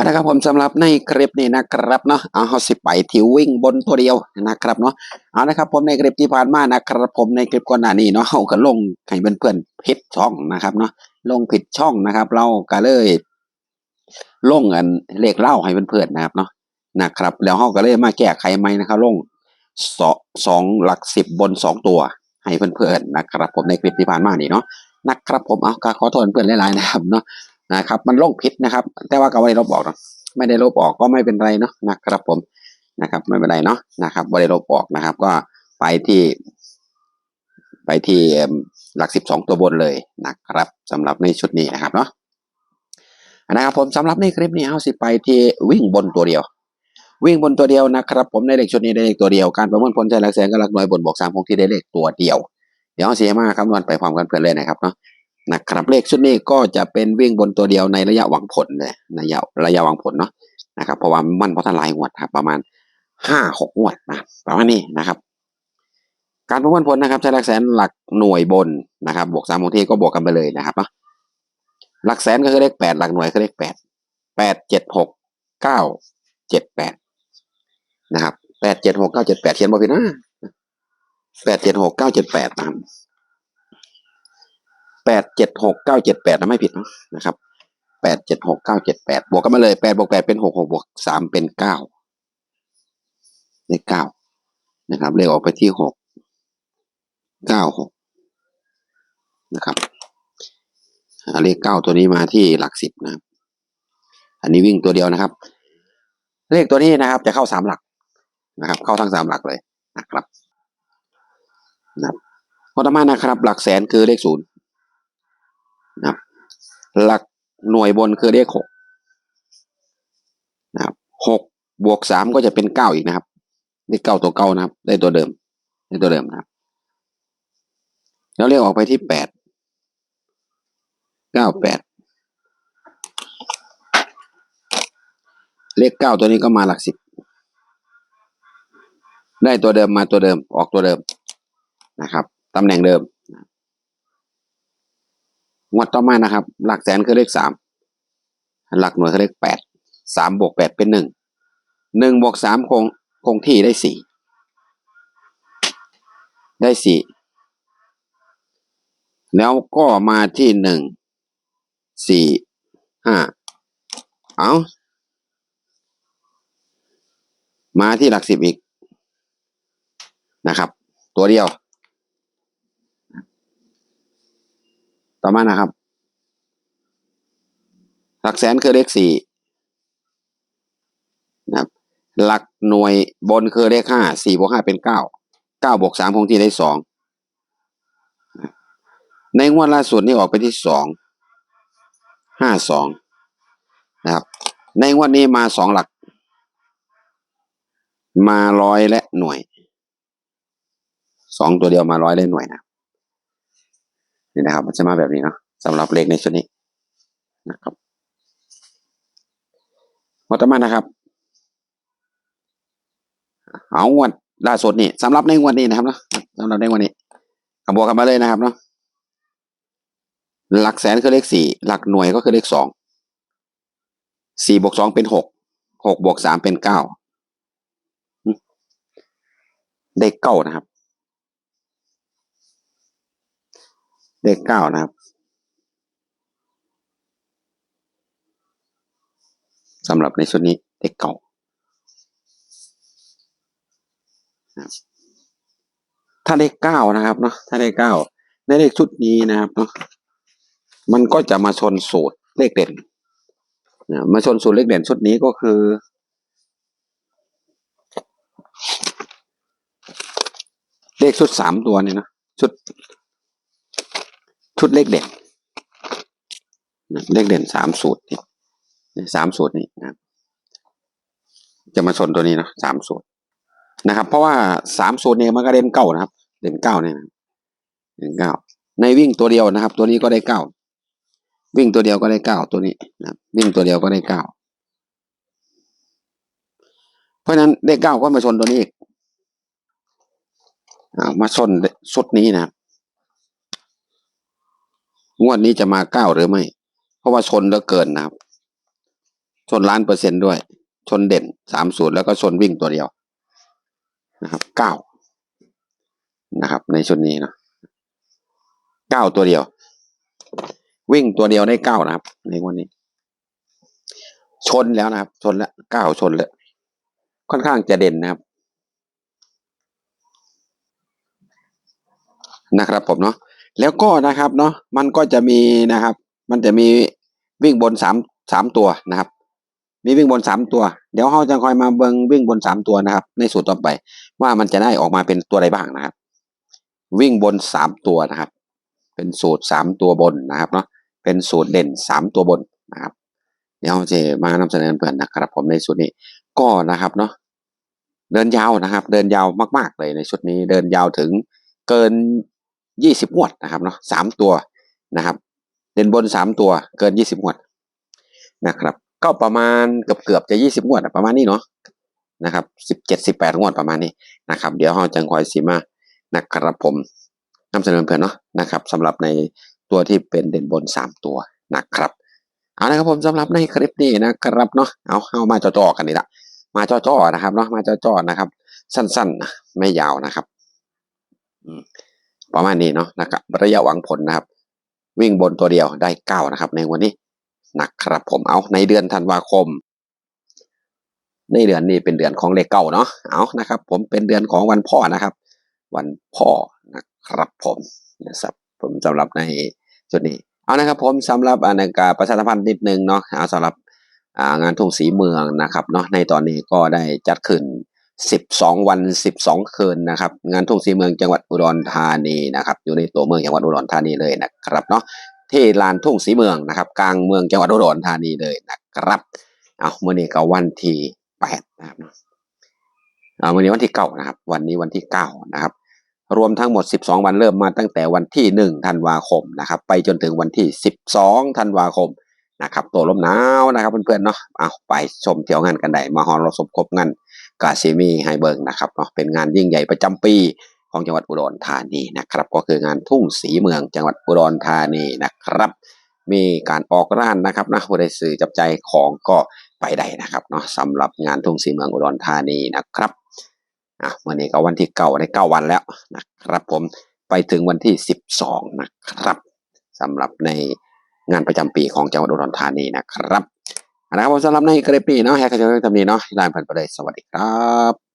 เอาละครับผมสำหรับในคลิปนี้นะครับเนาะเอาเฮาสิไปที่วิ่งบนตัวเดียวนะครับเนาะเอาละครับผมในคลิปที่ผ่านมานะครับผมในคลิปก่อนหน้านี้เนาะเฮาก็ลงให้เพื่อนๆผิดช่องนะครับเนาะลงผิดช่องนะครับ เราก็เลยลงอันเลขเล่าให้เพื่อนๆนะครับเนาะนะครับแล้วเฮาก็เลยมาแก้ไขใหม่นะครับลงสองสองหลักสิบบนสองตัว ให้เพื่อนๆนะครับ ผมในคลิปที่ผ่านมานี่เนาะนะครับผมเอาขอโทษเพื่อนหลายๆนะครับเนาะ นะครับ มันโลงผิดนะครับ แต่ว่าก็ไม่ได้ลบออกเนาะไม่ได้ลบออกก็ไม่เป็นไรเนาะนะครับผมนะครับไม่เป็นไรเนาะนะครับไม่ได้ลบออกนะครับ ก็ไปที่ ไปที่หลักสิบสองตัวบนเลยนะครับสำหรับในชุดนี้นะครับเนาะนะครับผมสำหรับในคลิปนี้เอาสิไปที่วิ่งบนตัวเดียว วิ่งบนตัวเดียวนะครับ ผมในเลขชุดนี้ได้เลขตัวเดียวการประมวลผลใช้หลักแสนกับหลักหน่วยบนบวกสามคงที่ได้เลขตัวเดียว เดี๋ยวเอาเสียมาคำนวณไปพร้อมกันเพื่อนเลยนะครับเนาะ นะครับเลขชุดนี้ก็จะเป็นวิ่งบนตัวเดียวในระยะหวังผลเลยระยะระยะหวังผลเนาะนะครับเพราะว่ามันเพัฒนหลายงวดครับประมาณห้าหกงวดนะประมาณนี้นะครับ การประมวลผลนะครับใช้หลักแสนหลักหน่วยบนนะครับ บวกสามบางทีก็บวกกันไปเลยนะครับเนาะหลักแสนก็คือเลขแปดหลักหน่วยคือเลขแปดแปดเจ็ดหกเก้าเจ็ดแปดนะครับแปดเจ็ดหกเก้าเจ็ดแปดเขียนบ่ผิดนะแปดเจ็ดหกเก้าเจ็ดแปดนะครับ แปดเจ็ดหกเก้าเจ็ดแปดนะไม่ผิดนะนะครับแปดเจ็ดหกเก้าเจ็ดแปดบวกกันมาเลยแปดบวกแปดเป็นหกหกบวกสามเป็นเก้าเลขเก้านะครับเลขออกไปที่หกเก้าหกนะครับเลขเก้าตัวนี้มาที่หลักสิบนะครับ อันนี้วิ่งตัวเดียวนะครับ เลขตัวนี้นะครับ จะเข้าสามหลักนะครับ เข้าทั้งสามหลักเลยนะครับนะครับพอต่อมานะครับ หลักแสนคือเลขศูนย์ นะครับ หลักหน่วยบนคือเลขหกนะครับหกบวกสามก็จะเป็นเก้าอีกนะครับเลขเก้าตัวเก้านะครับ ได้ตัวเดิม ได้ตัวเดิมนะครับ แล้วเลขออกไปที่แปดเก้าแปดเลขเก้าตัวนี้ก็มาหลักสิบได้ตัวเดิมมาตัวเดิมออกตัวเดิมนะครับตำแหน่งเดิม งวดต่อมานะครับ หลักแสนคือเลขสามหลักหน่วยคือเลขแปดสามบวกแปดเป็นหนึ่งหนึ่งบวกสามคงคงที่ได้สี่ได้สี่แล้วก็มาที่หนึ่งสี่ห้าเอามาที่หลักสิบอีกนะครับ ตัวเดียว ต่อมานะครับ หลักแสนคือเลขสี่นะครับ หลักหน่วยบนคือเลขห้าสี่บวกห้าเป็นเก้าเก้าบวกสามคงที่ได้สองในงวดล่าสุดนี่ออกไปที่สองห้าสองนะครับ ในงวดนี้มาสองหลัก มาร้อยและหน่วยสองตัวเดียวมาร้อยและหน่วยนะ นี่นะครับ มันจะมาแบบนี้เนาะสำหรับเลขในชุดนี้นะครับพอต่อมานะครับ เอางวดล่าสุดนี่สำหรับในงวดนี้นะครับเนาะสำหรับในงวดนี้กบวกกันมาเลยนะครับเนาะหลักแสนคือเลขสี่หลักหน่วยก็คือเลขสองสี่บวกสองเป็นหกหกบวกสามเป็นเก้าได้เก้านะครับ ได้เก้านะครับสำหรับในชุดนี้ได้เก้าถ้าได้เก้านะครับเนาะถ้าได้เก้าในเลขชุดนี้นะครับเนาะมันก็จะมาชนสูตรเลขเด่นนะมาชนสูตรเลขเด่นชุดนี้ก็คือ เลขชุดสามตัวนี่นะชุด ชุดเลขเด่นนะเลขเด่นสามสูตรนี่สามสูตรนี่นะจะมาชนตัวนี้นะสามสูตรนะครับ เพราะว่าสามสูตรเนี่ยมันก็เด่นเก้านะครับ เด่นเก้าเนี่ยเด่นเก้าในวิ่งตัวเดียวนะครับ ตัวนี้ก็ได้เก้าวิ่งตัวเดียวก็ได้เก้าตัวนี้นะวิ่งตัวเดียวก็ได้เก้าเพราะฉะนั้นเลขเก้าก็มาชนตัวนี้อีกมาชนชุดนี้นะครับ งวดนี้จะมาเก้าหรือไม่ เพราะว่าชนเหลือเกินนะครับ ชนล้านเปอร์เซ็นต์ด้วย ชนเด่นสามศูนย์แล้วก็ชนวิ่งตัวเดียวนะครับเก้านะครับ ในชุดนี้นะเก้าตัวเดียว วิ่งตัวเดียวได้เก้านะครับ ในวันนี้ ชนแล้วนะครับ ชนแล้วเก้าชนแล้วค่อนข้างจะเด่นนะครับนะครับผมเนาะ แล้วก็นะครับเนาะมันก็จะมีนะครับ มันจะมีวิ่งบนสามสามตัวนะครับ มีวิ่งบนสามตัว เดี๋ยวเราจะคอยมาเบิงวิ่งบนสามตัวนะครับ ในสูตรต่อไป ว่ามันจะได้ออกมาเป็นตัวใดบ้างนะครับ วิ่งบนสามตัวนะครับ เป็นสูตรสามตัวบนนะครับเนาะเป็นสูตรเด่นสามตัวบนนะครับ เดี๋ยวเราจะมานำเสนอเพื่อนนะครับ ผมในสูตรนี้ก็นะครับเนาะเดินยาวนะครับ เดินยาวมาก ๆ เลยในชุดนี้เดินยาวถึงเกิน ยี่สิบงวดนะครับเนาะสามตัวนะครับ เด่นบนสามตัวเกินยี่สิบงวดนะครับ ก็ประมาณเกือบเกือบจะยี่สิบงวดประมาณนี้เนาะนะครับสิบเจ็ดสิบแปดงวดประมาณนี้นะครับ เดี๋ยวเราจังคอยสีมานะครับผมนำเสนอเพื่อนเนาะนะครับสำหรับในตัวที่เป็นเด่นบนสามตัวนะครับเอาละครับผมสำหรับในคลิปนี้นะครับเนาะเอาเอามาจ่อๆกันนี่ละมาจ่อๆนะครับเนาะมาจ่อๆนะครับ สั้นๆนะไม่ยาวนะครับ ประมาณนี้เนาะนะครับระยะหวังผลนะครับ วิ่งบนตัวเดียวได้เก้านะครับ ในวันนี้นะครับผมเอาในเดือนธันวาคม ในเดือนนี้เป็นเดือนของเลขเก้าเนาะเอานะครับ ผมเป็นเดือนของวันพ่อนะครับ วันพ่อนะครับผมนะครับผมสำหรับในจุดนี้เอานะครับ ผมสำหรับอันกาประชาสัมพันธ์นิดนึงเนาะเอาสำหรับงานทุ่งสีเมืองนะครับเนาะในตอนนี้ก็ได้จัดขึ้น 12 วัน 12 คืนนะครับ งานทุ่งสีเมืองจังหวัดอุดรธานีนะครับ อยู่ในตัวเมืองจังหวัดอุดรธานีเลยนะครับเนาะที่ลานทุ่งสีเมืองนะครับ กลางเมืองจังหวัดอุดรธานีเลยนะครับเอาเมื่อนี้ก็วันที่แปดนะครับเอาเมื่อนี้วันที่เก้านะครับ วันนี้วันที่เก้านะครับ รวมทั้งหมด 12 วันเริ่มมาตั้งแต่วันที่ 1 ธันวาคมนะครับ ไปจนถึงวันที่ 12 ธันวาคมนะครับ ตัวลมหนาวนะครับเพื่อนๆเนาะเอาไปชมเที่ยวงานกันได้มาฮอนเราสมคบงาน กาเซมีไฮเบิร์กนะครับเนาะเป็นงานยิ่งใหญ่ประจำปีของจังหวัดอุดรธานีนะครับ ก็คืองานทุ่งสีเมืองจังหวัดอุดรธานีนะครับ มีการออกร้านนะครับนะผู้ใดซื้อจับใจของก็ไปได้นะครับเนาะสำหรับงานทุ่งสีเมืองอุดรธานีนะครับอะวันนี้ก็วันที่เก้าได้เก้าวันแล้วนะครับผมไปถึงวันที่สิบสองนะครับสำหรับในงานประจำปีของจังหวัดอุดรธานีนะครับ เอาละครับผมสำหรับในคลิปนี้เนาะแฮกเกอร์จะทำนี้เนาะลาไปเลยสวัสดีครับ